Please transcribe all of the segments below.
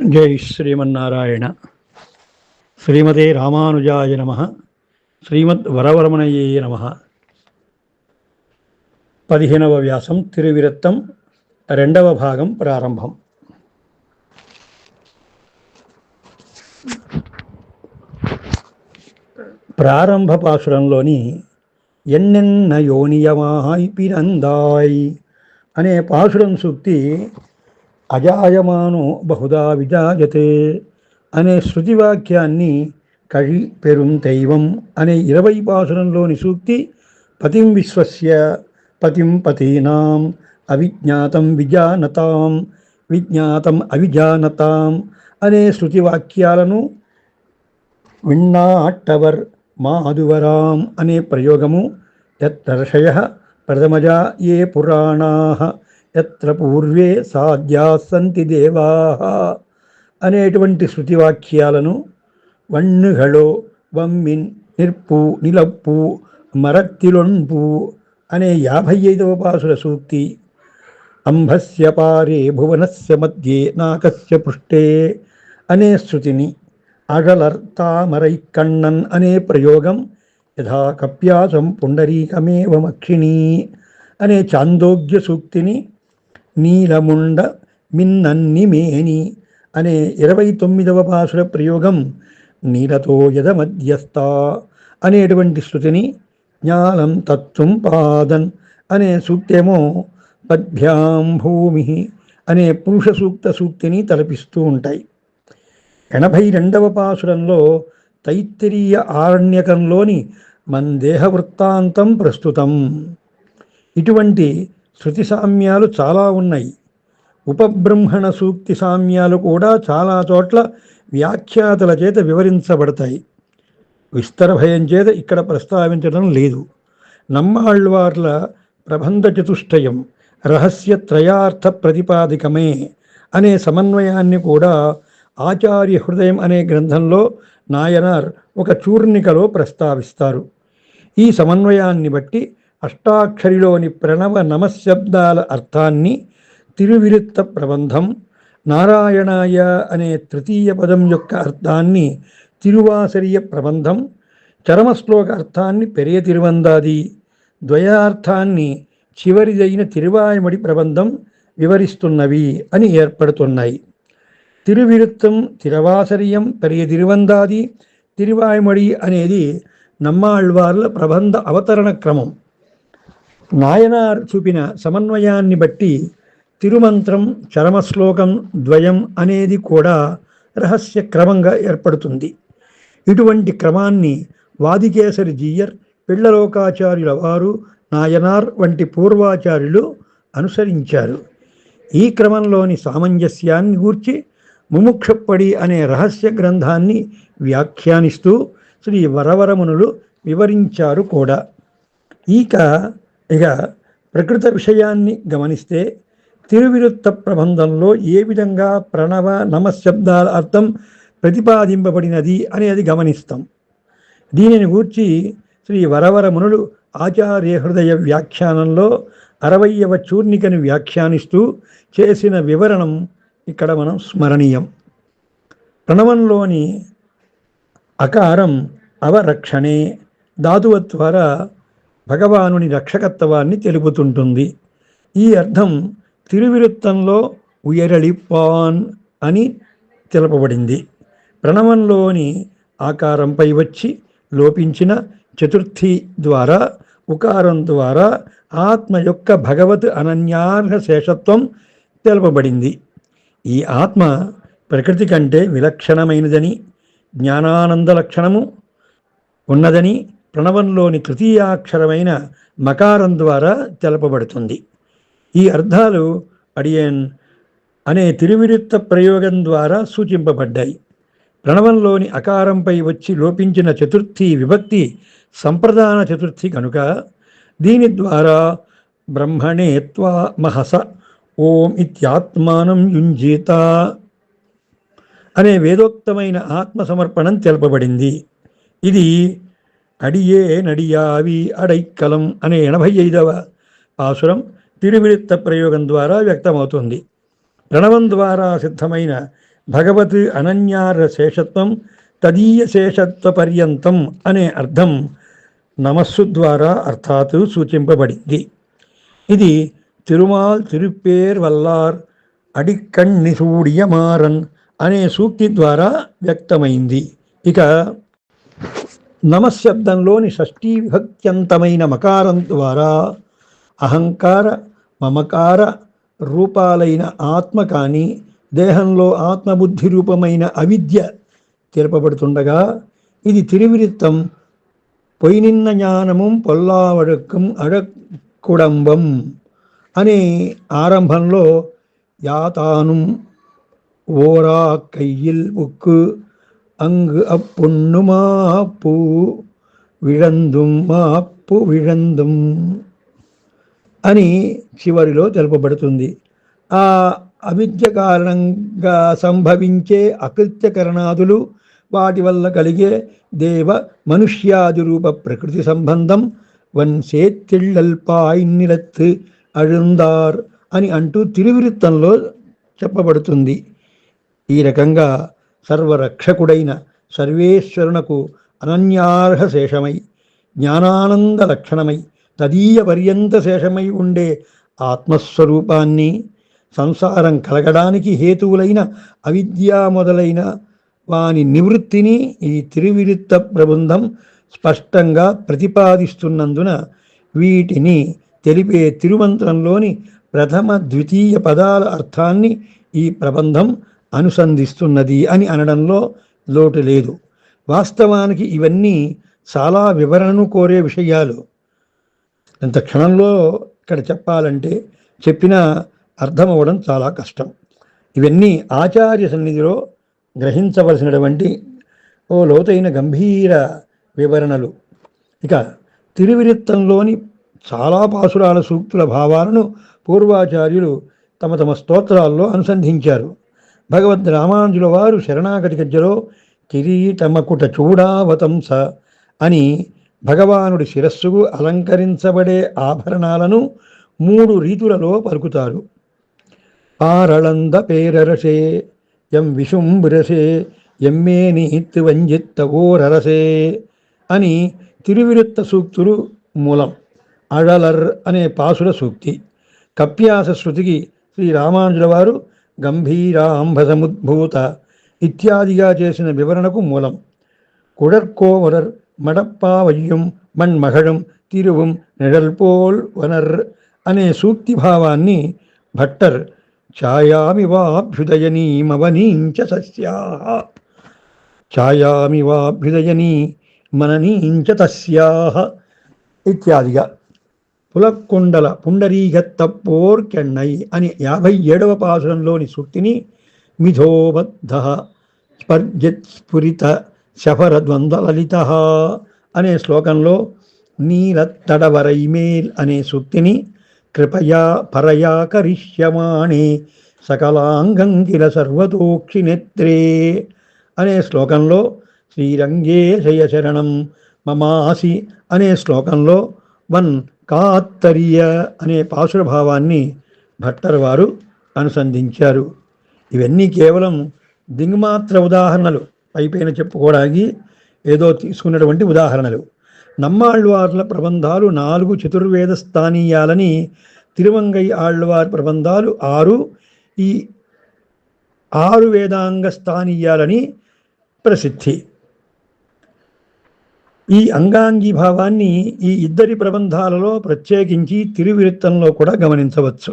జై శ్రీమన్నారాయణ. శ్రీమతే రామానుజాయ నమ. శ్రీమద్ వరవరమణయే నమ. పదిహేనవ వ్యాసం తిరువిరత్తం రెండవ భాగం ప్రారంభం. ప్రారంభ పాసురంలోని ఎన్నెన్న యోనియమాయి పినందాయ్ అనే పాసురం సూక్తి అజాయమాను బహుదా విజాయతే అనే శృతివాక్యాన్ని కళి పెరుం దైవం అనే ఇరవై పాసురంలోని సూక్తి పతిం విశ్వస్య పతిం పతీనాం అవిజ్ఞాతం విజానతాం విజ్ఞాతం అవిజానతాం అనే శృతివాక్యాలను విన్నాట్టవర్ మాధువరాం అనే ప్రయోగము యత్తర్షయ ప్రథమజా ఏ పురాణా ఎత్ర పూర్వే సాధ్యా సంతి దేవా అనేటువంటి శృతివాక్యాలను వన్నుగళో వమ్మిన్ నిర్పు నిలప్పు మరత్తిలొంపు అనే యాభై ఐదవ పాసుల సూక్తి. అంభస్య పారే భువనస్య మధ్యే నాకస్య పృష్టే అనే శృతిని అగలర్తామరై కണ്ണన్ అనే ప్రయోగం యథా కప్యాసం పుండరీకమేవ మక్షిణీ అనే చాందోగ్య సూక్తిని నీలముండ మిన్నన్నిమేని అనే ఇరవై తొమ్మిదవ పాసుల ప్రయోగం నీలతో యద మధ్యస్థ అనేటువంటి శృతిని జ్ఞానం తత్వం పాదన్ అనే సూక్తేమో పద్భ్యాం భూమి అనే పురుష సూక్త సూక్తిని తలపిస్తూ ఉంటాయి. ఎనభై రెండవ పాసురంలో తైత్తిరీయ ఆరణ్యకంలోని మందేహ వృత్తాంతం ప్రస్తుతం. ఇటువంటి శృతి సామ్యాలు చాలా ఉన్నాయి. ఉపబ్రహ్మణ సూక్తి సామ్యాలు కూడా చాలా చోట్ల వ్యాఖ్యాతల చేత వివరించబడతాయి. విస్తర భయం చేత ఇక్కడ ప్రస్తావించడం లేదు. నమ్మాళ్వార్ల ప్రబంధ చతుష్టయం రహస్య త్రయార్థ ప్రతిపాదికమే అనే సమన్వయాన్ని కూడా ఆచార్య హృదయం అనే గ్రంథంలో నాయనార్ ఒక చూర్ణికలో ప్రస్తావిస్తారు. ఈ సమన్వయాన్ని బట్టి అష్టాక్షరిలోని ప్రణవ నమశబ్దాల అర్థాన్ని తిరువిరుత్త ప్రబంధం నారాయణాయ అనే తృతీయ పదం యొక్క అర్థాన్ని తిరువాసరియ ప్రబంధం చరమశ్లోక అర్థాన్ని పెరియ తిరువందాది ద్వయార్థాన్ని చివరిదైన తిరువాయమడి ప్రబంధం వివరిస్తున్నవి అని ఏర్పడుతున్నాయి. తిరువిరుత్తం తిరవాసరియం పెరియ తిరువందాది తిరువాయమడి అనేది నమ్మాళ్వార్ల ప్రబంధ అవతరణ క్రమం. నాయనార్ చూపిన సమన్వయాన్ని బట్టి తిరుమంత్రం చరమశ్లోకం ద్వయం అనేది కూడా రహస్య క్రమంగా ఏర్పడుతుంది. ఇటువంటి క్రమాన్ని వాదికేసరి జీయర్ పిళ్ళలోకాచార్యుల వారు నాయనార్ వంటి పూర్వాచార్యులు అనుసరించారు. ఈ క్రమంలోని సామంజస్యాన్ని గూర్చి ముముక్షప్పడి అనే రహస్య గ్రంథాన్ని వ్యాఖ్యానిస్తూ శ్రీ వరవరమునులు వివరించారు కూడా. ఇక ఇక ప్రకృత విషయాన్ని గమనిస్తే తిరువిరుత్త ప్రబంధంలో ఏ విధంగా ప్రణవ నమశబ్దాల అర్థం ప్రతిపాదింపబడినది అనేది గమనిస్తాం. దీనిని గూర్చి శ్రీ వరవరమునులు ఆచార్య హృదయ వ్యాఖ్యానంలో అరవయ్యవ చూర్ణికని వ్యాఖ్యానిస్తూ చేసిన వివరణం ఇక్కడ మనం స్మరణీయం. ప్రణవంలోని అకారం అవరక్షణే ధాతువ ద్వారా భగవానుని రక్షకత్వాన్ని తెలుపుతుంటుంది. ఈ అర్థం తిరువిరుత్తంలో ఉయరళిపాన్ అని తెలపబడింది. ప్రణవంలోని ఆకారంపై వచ్చి లోపించిన చతుర్థి ద్వారా ఉకారం ద్వారా ఆత్మ యొక్క భగవత్ అనన్యార్హ శేషత్వం తెలపబడింది. ఈ ఆత్మ ప్రకృతి కంటే విలక్షణమైనదని జ్ఞానానంద లక్షణము ఉన్నదని ప్రణవంలోని తృతీయాక్షరమైన మకారం ద్వారా తెలపబడుతుంది. ఈ అర్థాలు అడియన్ అనే తిరువిరుత్త ప్రయోగం ద్వారా సూచింపబడ్డాయి. ప్రణవంలోని అకారంపై వచ్చి లోపించిన చతుర్థి విభక్తి సంప్రదాన చతుర్థి కనుక దీని ద్వారా బ్రహ్మణే త్వా మహస ఓం ఇత్యాత్మానం యుంజీత అనే వేదోక్తమైన ఆత్మ సమర్పణం తెలపబడింది. ఇది అడియే నడియావి అడైకలం అనే ఎనభై ఐదవ పాసురం తిరువిరిత్త ప్రయోగం ద్వారా వ్యక్తమవుతుంది ప్రణవం ద్వారా సిద్ధమైన భగవత్ అనన్యార శేషత్వం తదీయ శేషత్వ పర్యంతం అనే అర్థం నమస్సు ద్వారా అర్థాత్ సూచింపబడింది ఇది తిరుమాల్ తిరుపేర్ వల్లార్ అడిక్కణ్ నిసూడియమారన్ అనే సూక్తి ద్వారా వ్యక్తమైంది ఇక నమశబ్దంలోని షష్ఠీ విభక్త్యంతమైన మకారం ద్వారా అహంకార మమకార రూపాలైన ఆత్మ కానీ దేహంలో ఆత్మబుద్ధి రూపమైన అవిద్య తెలుపబడుతుండగా ఇది తిరువిరిత్తం పొయ్యినిన్న జ్ఞానము పొల్లావడకం అడకుడంబం అనే ఆరంభంలో యాతాను ఓరా కయ్యిల్ ఉక్కు அங்கு அப்பொண்ணு மாப்பு విళందుం మాప్పు విళందుం అని చివరిలో తెలుపబడుతుంది ఆ అవిద్య కారణంగా సంభవించే అకృత్యకరణాదులు వాటి వల్ల కలిగే దేవ మనుష్యాది రూప ప్రకృతి సంబంధం వన్ సేత్తిళ్ళల్పాయ్ అడుందార్ అని అంటూ తిరువిరుత్తంలో చెప్పబడుతుంది ఈ రకంగా సర్వరక్షకుడైన సర్వేశ్వరునకు అనన్యార్హ శేషమై జ్ఞానానంద లక్షణమై తదీయ పర్యంత శేషమై ఉండే ఆత్మస్వరూపాన్ని సంసారం కలగడానికి హేతువులైన అవిద్య మొదలైన వాని నివృత్తిని ఈ తిరువిరుత్త ప్రబంధం స్పష్టంగా ప్రతిపాదిస్తున్నందున వీటిని తెలిపే తిరుమంత్రంలోని ప్రథమ ద్వితీయ పదాల అర్థాన్ని ఈ ప్రబంధం అనుసంధిస్తున్నది అని అనడంలో లోటు లేదు. వాస్తవానికి ఇవన్నీ చాలా వివరణను కోరే విషయాలు. ఇంత క్షణంలో ఇక్కడ చెప్పాలంటే చెప్పిన అర్థమవ్వడం చాలా కష్టం. ఇవన్నీ ఆచార్య సన్నిధిలో గ్రహించవలసినటువంటి ఓ లోతైన గంభీర వివరణలు. ఇక తిరువిరిత్తంలోని చాలా పాసురాల సూక్తుల భావాలను పూర్వాచార్యులు తమ తమ స్తోత్రాల్లో అనుసంధించారు. భగవద్ రామానుజుల వారు శరణాగతి గజ్జలో కిరీటమకుట చూడావతంస అని భగవానుడి శిరస్సుకు అలంకరించబడే ఆభరణాలను మూడు రీతులలో పలుకుతారు. పారళంద పేరరసే ఎం విశుంబురసే ఎమ్మే నీత్ వంజిత్త ఓరరసే అని తిరువిరుత్త సూక్తులు మూలం. అడలర్ అనే పాసుల సూక్తి. కప్యాస శృతికి శ్రీ రామానుజుల వారు గంభీరాంభసముద్భూత ఇత్యాదిగా చేసిన వివరణకు మూలం. కుడర్కోవరర్ మడప్పావయ్యం మణ్మహళం తిరువం నిడల్పోల్ వనర్ అనే సూక్తిభావాన్ని భట్టర్ ఛాయామివాభ్యుదయనీమవనీంచ సస్యా. ఛాయామివాభ్యుదయనీ మననీంచ తస్యా. ఇత్యాదిగా పులక్కొండల పుండరీగత్తపోర్కెన్నై అని యాభై ఏడవ పాసురంలోని సూక్తిని మిథోబద్ధ స్పర్జత్స్ఫురిత శఫరద్వంద్వలలిత అనే శ్లోకంలో నీలత్తడవరైమేల్ అనే సూక్తిని కృపయా పరయా కరిష్యమాణే సకలాంగంగిల సర్వతోక్షినేత్రే అనే శ్లోకంలో శ్రీరంగేశయ శరణం మమాసి అనే శ్లోకంలో వన్ కాత్తరియ అనే పాసుర భావాన్ని భట్టర్ వారు అనుసంధించారు. ఇవన్నీ కేవలం దిగ్మాత్ర ఉదాహరణలు. పైపైన చెప్పుకోవడానికి ఏదో తీసుకున్నటువంటి ఉదాహరణలు. నమ్మాళ్ళవార్ల ప్రబంధాలు నాలుగు చతుర్వేద స్థానీయాలని తిరువంగై ఆళ్ళవారి ప్రబంధాలు ఆరు. ఈ ఆరు వేదాంగ స్థానీయాలని ప్రసిద్ధి. ఈ అంగాంగి భావాన్ని ఈ ఇద్దరి ప్రబంధాలలో ప్రత్యేకించి తిరువిరుత్తంలో కూడా గమనించవచ్చు.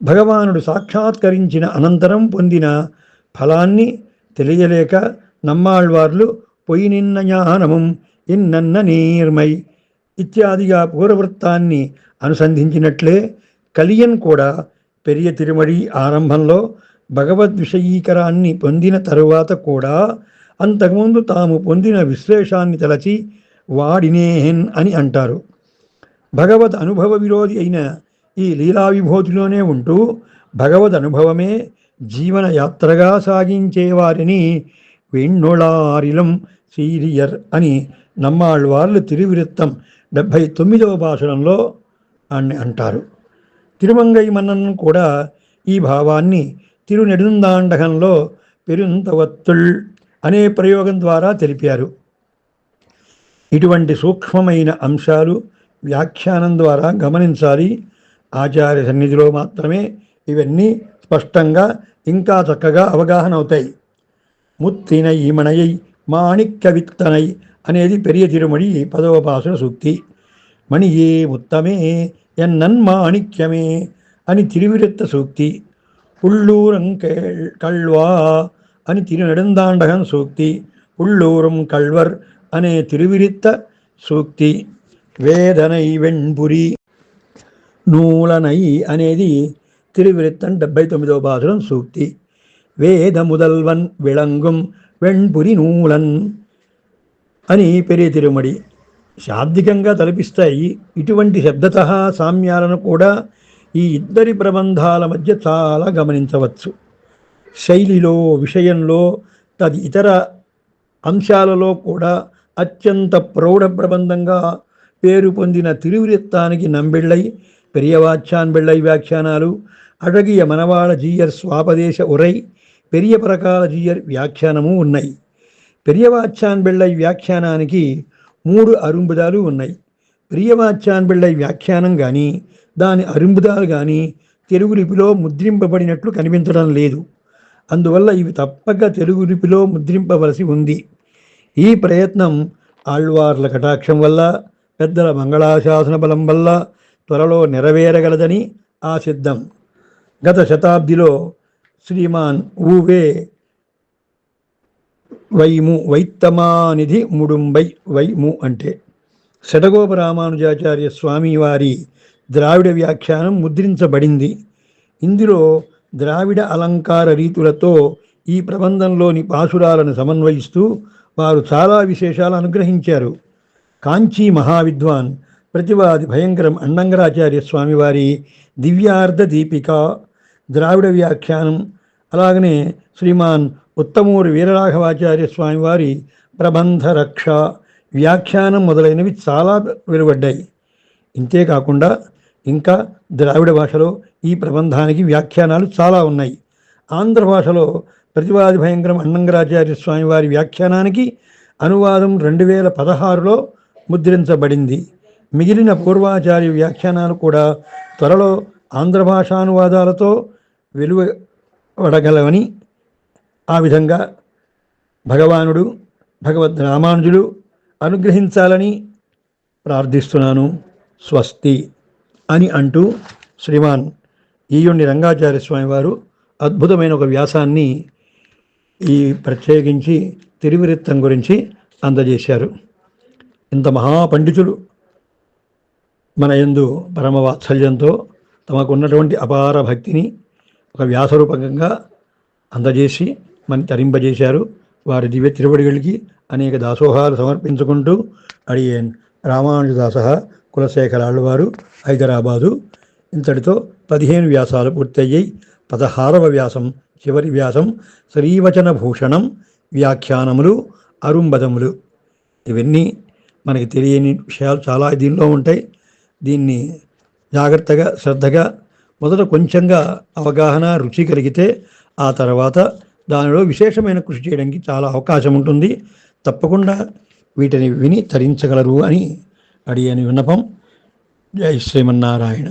భగవానుడు సాక్షాత్కరించిన అనంతరం పొందిన ఫలాన్ని తెలియలేక నమ్మాళ్వార్లు పొయ్యినిన్న జ్ఞానమం ఇన్నన్న నీర్మై ఇత్యాదిగా పూర్వవృత్తాన్ని అనుసంధించినట్లే కలియన్ కూడా పెరియ తిరుమడి ఆరంభంలో భగవద్విషయీకరాన్ని పొందిన తరువాత కూడా అంతకుముందు తాము పొందిన విశ్లేషాన్ని తలచి వాడినేహెన్ అని అంటారు. భగవద్ అనుభవ విరోధి అయిన ఈ లీలా విభూతిలోనే ఉంటూ భగవద్ అనుభవమే జీవన యాత్రగా సాగించేవారిని వెన్నొళారిలం సీరియర్ అని నమ్మాళ్ళవార్లు తిరువిరుత్తం డెబ్భై తొమ్మిదవ భాషణంలో అని అంటారు. తిరుమంగై మన్నన్ కూడా ఈ భావాన్ని తిరునెడుందాండకంలో పెరుంతవత్తుల్ అనే ప్రయోగం ద్వారా తెలిపారు. ఇటువంటి సూక్ష్మమైన అంశాలు వ్యాఖ్యానం ద్వారా గమనించాలి. ఆచార్య సన్నిధిలో మాత్రమే ఇవన్నీ స్పష్టంగా ఇంకా చక్కగా అవగాహన అవుతాయి. ముత్తినై మణయై మాణిక్య విత్తనై అనేది పెరియ తిరుమడి పదవ పాసుల సూక్తి. మణియే ముత్తమే ఎన్నన్ మాణిక్యమే అని తిరువిరుత్త సూక్తి. ఉಳ್ಳూరం కళ్వా అని తిరునెడుందాండగన్ సూక్తి. ఉళ్ళూరం కళ్వర్ అనే తిరువిరిత్త సూక్తి. వేదనై వెణ్పురి నూలనై అనేది తిరువిరుత్తం డెబ్బై తొమ్మిదవ పాసురం సూక్తి. వేద ముదల్వన్ విళంగుం వెణ్పురి నూలన్ అని పెరియ తిరుమడి. శాబ్దికంగా తలపిస్తాయి ఇటువంటి శబ్దత సామ్యాలను కూడా ఈ ఇద్దరి ప్రబంధాల మధ్య చాలా గమనించవచ్చు. శైలిలో విషయంలో తది ఇతర అంశాలలో కూడా అత్యంత ప్రౌఢ ప్రబంధంగా పేరు పొందిన తిరువృత్తానికి నంబిళ్ళై పెరియవాచ్యాన్బిళ్ళై వ్యాఖ్యానాలు అడగియ మనవాళ జీయర్ స్వాపదేశ ఉరై పెరియ పరకాల జీయర్ వ్యాఖ్యానము ఉన్నాయి పెరియవాచ్యాన్బిళ్ళై వ్యాఖ్యానానికి మూడు అరుంబుదాలు ఉన్నాయి ప్రియవాచ్యాన్బిళ్ళై వ్యాఖ్యానం కానీ దాని అరుంబుదాలు కానీ తెలుగు లిపిలో ముద్రింపబడినట్లు కనిపించడం లేదు. అందువల్ల ఇవి తప్పక తెలుగు లిపిలో ముద్రింపవలసి ఉంది. ఈ ప్రయత్నం ఆళ్వార్ల కటాక్షం వల్ల పెద్దల మంగళాశాసన బలం వల్ల త్వరలో నెరవేరగలదని ఆసిద్ధం గత శతాబ్దిలో శ్రీమాన్ ఊవే వైము వైత్తమానిధి ముడుంబై వైము అంటే శటగోప రామానుజాచార్య స్వామి వారి ద్రావిడ వ్యాఖ్యానం ముద్రించబడింది. ఇందులో ద్రావిడ అలంకార రీతులతో ఈ ప్రబంధంలోని పాసురాలను సమన్వయిస్తూ వారు చాలా విశేషాలు అనుగ్రహించారు. కాంచీ మహావిద్వాన్ ప్రతివాది భయంకరం అన్నంగరాచార్య స్వామివారి దివ్యార్థ దీపిక ద్రావిడ వ్యాఖ్యానం అలాగనే శ్రీమాన్ ఉత్తమూరి వీరరాఘవాచార్య స్వామివారి ప్రబంధ రక్ష వ్యాఖ్యానం మొదలైనవి చాలా వెలువడ్డాయి. ఇంతేకాకుండా ఇంకా ద్రావిడ భాషలో ఈ ప్రబంధానికి వ్యాఖ్యానాలు చాలా ఉన్నాయి. ఆంధ్ర భాషలో ప్రతివాది భయంకరం అన్నంగరాచార్య స్వామివారి వ్యాఖ్యానానికి అనువాదం రెండు వేల పదహారులో ముద్రించబడింది. మిగిలిన పూర్వాచార్య వ్యాఖ్యానాలు కూడా త్వరలో ఆంధ్ర భాషానువాదాలతో వెలువడగలవని ఆ విధంగా భగవానుడు భగవద్ రామానుజుడు అనుగ్రహించాలని ప్రార్థిస్తున్నాను. స్వస్తి. అని అంటూ శ్రీమాన్ ఈయుణ్ణి రంగాచార్య స్వామి వారు అద్భుతమైన ఒక వ్యాసాన్ని ఈ ప్రత్యేకించి తిరువిరిత్తం గురించి అందజేశారు. ఇంత మహాపండితులు మన యందు పరమ వాత్సల్యంతో తమకున్నటువంటి అపార భక్తిని ఒక వ్యాసరూపకంగా అందజేసి మన తరింపజేశారు. వారి దివ్య తిరువడిగలికి అనేక దాసోహాలు సమర్పించుకుంటూ అడిగేన్ రామానుజదాస కులశేఖరాళ్ళు వారు హైదరాబాదు. ఇంతటితో పదిహేను వ్యాసాలు పూర్తయ్యాయి. పదహారవ వ్యాసం చివరి వ్యాసం శ్రీవచన భూషణం వ్యాఖ్యానములు అరుంబదములు. ఇవన్నీ మనకి తెలియని విషయాలు చాలా దీనిలో ఉంటాయి. దీన్ని జాగ్రత్తగా శ్రద్ధగా మొదట కొంచెంగా అవగాహన రుచి కలిగితే ఆ తర్వాత దానిలో విశేషమైన కృషి చేయడానికి చాలా అవకాశం ఉంటుంది. తప్పకుండా వీటిని విని తరించగలరు అని అడిగని విన్నపం. జై శ్రీమన్నారాయణ.